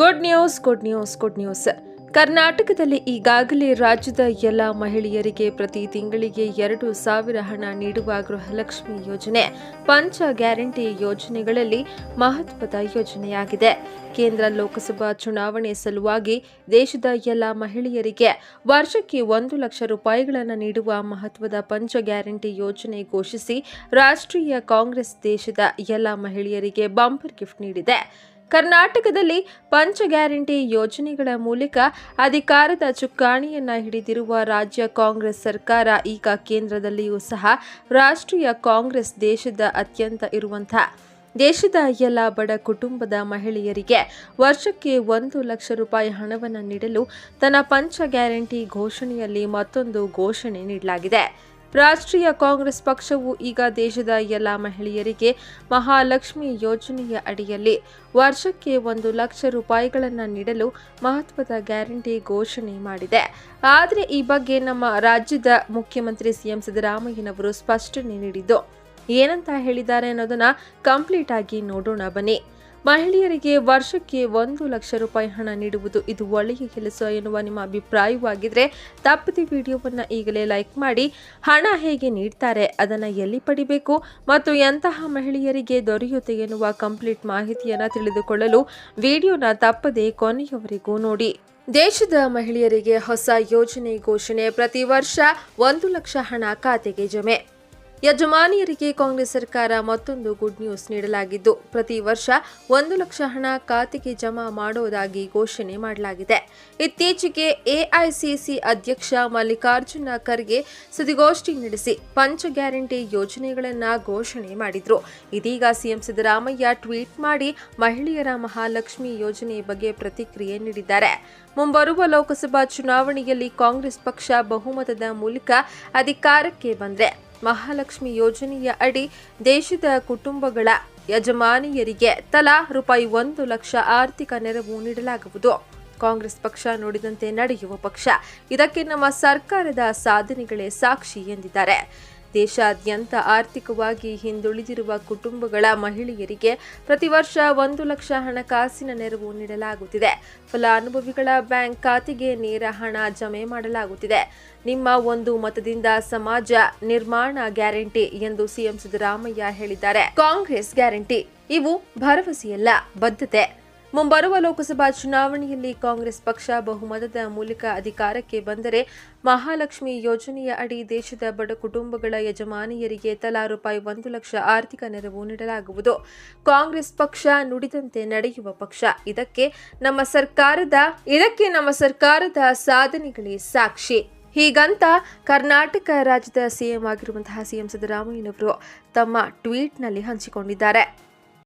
Good news good news good news ಕರ್ನಾಟಕದಲ್ಲಿ ಈಗಾಗಲೇ ರಾಜ್ಯದ ಎಲ್ಲ ಮಹಿಳೆಯರಿಗೆ ಪ್ರತಿ ತಿಂಗಳಿಗೆ ಎರಡು ಸಾವಿರ ಹಣ ನೀಡುವ ಗೃಹಲಕ್ಷ್ಮಿ ಯೋಜನೆ, ಪಂಚ ಗ್ಯಾರಂಟಿ ಯೋಜನೆಗಳಲ್ಲಿ ಮಹತ್ವದ ಯೋಜನೆಯಾಗಿದೆ. ಕೇಂದ್ರ ಲೋಕಸಭಾ ಚುನಾವಣೆ ಸಲುವಾಗಿ ದೇಶದ ಎಲ್ಲ ಮಹಿಳೆಯರಿಗೆ ವರ್ಷಕ್ಕೆ ಒಂದು ಲಕ್ಷ ರೂಪಾಯಿಗಳನ್ನು ನೀಡುವ ಮಹತ್ವದ ಪಂಚ ಗ್ಯಾರಂಟಿ ಯೋಜನೆ ಘೋಷಿಸಿ ರಾಷ್ಟ್ರೀಯ ಕಾಂಗ್ರೆಸ್ ದೇಶದ ಎಲ್ಲ ಮಹಿಳೆಯರಿಗೆ ಬಂಪರ್ ಗಿಫ್ಟ್ ನೀಡಿದೆ. ಕರ್ನಾಟಕದಲ್ಲಿ ಪಂಚ ಗ್ಯಾರಂಟಿ ಯೋಜನೆಗಳ ಮೂಲಕ ಅಧಿಕಾರದ ಚುಕ್ಕಾಣಿಯನ್ನು ಹಿಡಿದಿರುವ ರಾಜ್ಯ ಕಾಂಗ್ರೆಸ್ ಸರ್ಕಾರ ಈಗ ಕೇಂದ್ರದಲ್ಲಿಯೂ ಸಹ ರಾಷ್ಟ್ರೀಯ ಕಾಂಗ್ರೆಸ್ ದೇಶದ ಅತ್ಯಂತ ಇರುವಂತಹ ದೇಶದ ಎಲ್ಲ ಬಡ ಕುಟುಂಬದ ಮಹಿಳೆಯರಿಗೆ ವರ್ಷಕ್ಕೆ ಒಂದು ಲಕ್ಷ ರೂಪಾಯಿ ಹಣವನ್ನು ನೀಡಲು ತನ್ನ ಪಂಚ ಗ್ಯಾರಂಟಿ ಘೋಷಣೆಯಲ್ಲಿ ಮತ್ತೊಂದು ಘೋಷಣೆ ನೀಡಲಾಗಿದೆ. ರಾಷ್ಟ್ರೀಯ ಕಾಂಗ್ರೆಸ್ ಪಕ್ಷವು ಈಗ ದೇಶದ ಎಲ್ಲ ಮಹಿಳೆಯರಿಗೆ ಮಹಾಲಕ್ಷ್ಮಿ ಯೋಜನೆಯ ಅಡಿಯಲ್ಲಿ ವರ್ಷಕ್ಕೆ ಒಂದು ಲಕ್ಷ ರೂಪಾಯಿಗಳನ್ನು ನೀಡಲು ಮಹತ್ವದ ಗ್ಯಾರಂಟಿ ಘೋಷಣೆ ಮಾಡಿದೆ. ಆದರೆ ಈ ಬಗ್ಗೆ ನಮ್ಮ ರಾಜ್ಯದ ಮುಖ್ಯಮಂತ್ರಿ ಸಿಎಂ ಸಿದ್ದರಾಮಯ್ಯನವರು ಸ್ಪಷ್ಟನೆ ನೀಡಿದ್ದು. ಏನಂತ ಹೇಳಿದ್ದಾರೆ ಅನ್ನೋದನ್ನ ಕಂಪ್ಲೀಟ್ ಆಗಿ ನೋಡೋಣ ಬನ್ನಿ. ಮಹಿಳೆಯರಿಗೆ ವರ್ಷಕ್ಕೆ ಒಂದು ಲಕ್ಷ ರೂಪಾಯಿ ಹಣ ನೀಡುವುದು ಇದು ಒಳ್ಳೆಯ ಕೆಲಸ ಎನ್ನುವ ನಿಮ್ಮ ಅಭಿಪ್ರಾಯವಾಗಿದ್ರೆ ತಪ್ಪದೆ ವಿಡಿಯೋವನ್ನು ಈಗಲೇ ಲೈಕ್ ಮಾಡಿ ಹಣ ಹೇಗೆ ನೀಡ್ತಾರೆ ಅದನ್ನು ಎಲ್ಲಿ ಪಡಿಬೇಕು ಮತ್ತು ಎಂತಹ ಮಹಿಳೆಯರಿಗೆ ದೊರೆಯುತ್ತೆ ಎನ್ನುವ ಕಂಪ್ಲೀಟ್ ಮಾಹಿತಿಯನ್ನು ತಿಳಿದುಕೊಳ್ಳಲು ವಿಡಿಯೋನ ತಪ್ಪದೆ ಕೊನೆಯವರೆಗೂ ನೋಡಿ. ದೇಶದ ಮಹಿಳೆಯರಿಗೆ ಹೊಸ ಯೋಜನೆ ಘೋಷಣೆ ಪ್ರತಿ ವರ್ಷ ಒಂದು ಲಕ್ಷ ಹಣ ಖಾತೆಗೆ ಜಮೆ. ಯಜಮಾನಿಯರಿಗೆ ಕಾಂಗ್ರೆಸ್ ಸರ್ಕಾರ ಮತ್ತೊಂದು ಗುಡ್ ನ್ಯೂಸ್ ನೀಡಲಾಗಿದ್ದು, ಪ್ರತಿ ವರ್ಷ ಒಂದು ಲಕ್ಷ ಹಣ ಖಾತೆಗೆ ಜಮಾ ಮಾಡುವುದಾಗಿ ಘೋಷಣೆ ಮಾಡಲಾಗಿದೆ. ಇತ್ತೀಚೆಗೆ ಎಐಸಿಸಿ ಅಧ್ಯಕ್ಷ ಮಲ್ಲಿಕಾರ್ಜುನ ಖರ್ಗೆ ಸುದ್ದಿಗೋಷ್ಠಿ ನಡೆಸಿ ಪಂಚ ಗ್ಯಾರಂಟಿ ಯೋಜನೆಗಳನ್ನ ಘೋಷಣೆ ಮಾಡಿದ್ರು. ಇದೀಗ ಸಿಎಂ ಸಿದ್ದರಾಮಯ್ಯ ಟ್ವೀಟ್ ಮಾಡಿ ಮಹಿಳೆಯರ ಮಹಾಲಕ್ಷ್ಮಿ ಯೋಜನೆ ಬಗ್ಗೆ ಪ್ರತಿಕ್ರಿಯೆ ನೀಡಿದ್ದಾರೆ. ಮುಂಬರುವ ಲೋಕಸಭಾ ಚುನಾವಣೆಯಲ್ಲಿ ಕಾಂಗ್ರೆಸ್ ಪಕ್ಷ ಬಹುಮತದ ಮೂಲಕ ಅಧಿಕಾರಕ್ಕೆ ಬಂದ್ರೆ ಮಹಾಲಕ್ಷ್ಮಿ ಯೋಜನೆಯ ಅಡಿ ದೇಶದ ಕುಟುಂಬಗಳ ಯಜಮಾನಿಯರಿಗೆ ತಲಾ ರೂಪಾಯಿ ಒಂದು ಲಕ್ಷ ಆರ್ಥಿಕ ನೆರವು ನೀಡಲಾಗುವುದು. ಕಾಂಗ್ರೆಸ್ ಪಕ್ಷ ನೋಡಿದಂತೆ ನಡೆಯುವ ಪಕ್ಷ ಇದಕ್ಕೆ ನಮ್ಮ ಸರ್ಕಾರದ ಸಾಧನೆಗಳೇ ಸಾಕ್ಷಿ ಎಂದಿದ್ದಾರೆ. ದೇಶಾದ್ಯಂತ ಆರ್ಥಿಕವಾಗಿ ಹಿಂದುಳಿದಿರುವ ಕುಟುಂಬಗಳ ಮಹಿಳೆಯರಿಗೆ ಪ್ರತಿ ವರ್ಷ ಒಂದು ಲಕ್ಷ ಹಣಕಾಸಿನ ನೆರವು ನೀಡಲಾಗುತ್ತಿದೆ. ಫಲಾನುಭವಿಗಳ ಬ್ಯಾಂಕ್ ಖಾತೆಗೆ ನೇರ ಹಣ ಜಮೆ ಮಾಡಲಾಗುತ್ತಿದೆ. ನಿಮ್ಮ ಒಂದು ಮತದಿಂದ ಸಮಾಜ ನಿರ್ಮಾಣ ಗ್ಯಾರಂಟಿ ಎಂದು ಸಿಎಂ ಸಿದ್ದರಾಮಯ್ಯ ಹೇಳಿದ್ದಾರೆ. ಕಾಂಗ್ರೆಸ್ ಗ್ಯಾರಂಟಿ. ಇವು ಭರವಸೆಯಲ್ಲ, ಬದ್ಧತೆ. ಮುಂಬರುವ ಲೋಕಸಭಾ ಚುನಾವಣೆಯಲ್ಲಿ ಕಾಂಗ್ರೆಸ್ ಪಕ್ಷ ಬಹುಮತದ ಮೂಲಕ ಅಧಿಕಾರಕ್ಕೆ ಬಂದರೆ ಮಹಾಲಕ್ಷ್ಮಿ ಯೋಜನೆಯ ಅಡಿ ದೇಶದ ಬಡ ಕುಟುಂಬಗಳ ಯಜಮಾನಿಯರಿಗೆ ತಲಾ ರೂಪಾಯಿ ಒಂದು ಲಕ್ಷ ಆರ್ಥಿಕ ನೆರವು ನೀಡಲಾಗುವುದು. ಕಾಂಗ್ರೆಸ್ ಪಕ್ಷ ನುಡಿದಂತೆ ನಡೆಯುವ ಪಕ್ಷ. ಇದಕ್ಕೆ ನಮ್ಮ ಸರ್ಕಾರದ, ಇದಕ್ಕೆ ನಮ್ಮ ಸರ್ಕಾರದ ಸಾಧನೆಗಳೇ ಸಾಕ್ಷಿ. ಹೀಗಂತ ಕರ್ನಾಟಕ ರಾಜ್ಯದ ಸಿಎಂ ಆಗಿರುವಂತಹ ಸಿಎಂ ಸಿದ್ದರಾಮಯ್ಯನವರು ತಮ್ಮ ಟ್ವೀಟ್ನಲ್ಲಿ ಹಂಚಿಕೊಂಡಿದ್ದಾರೆ.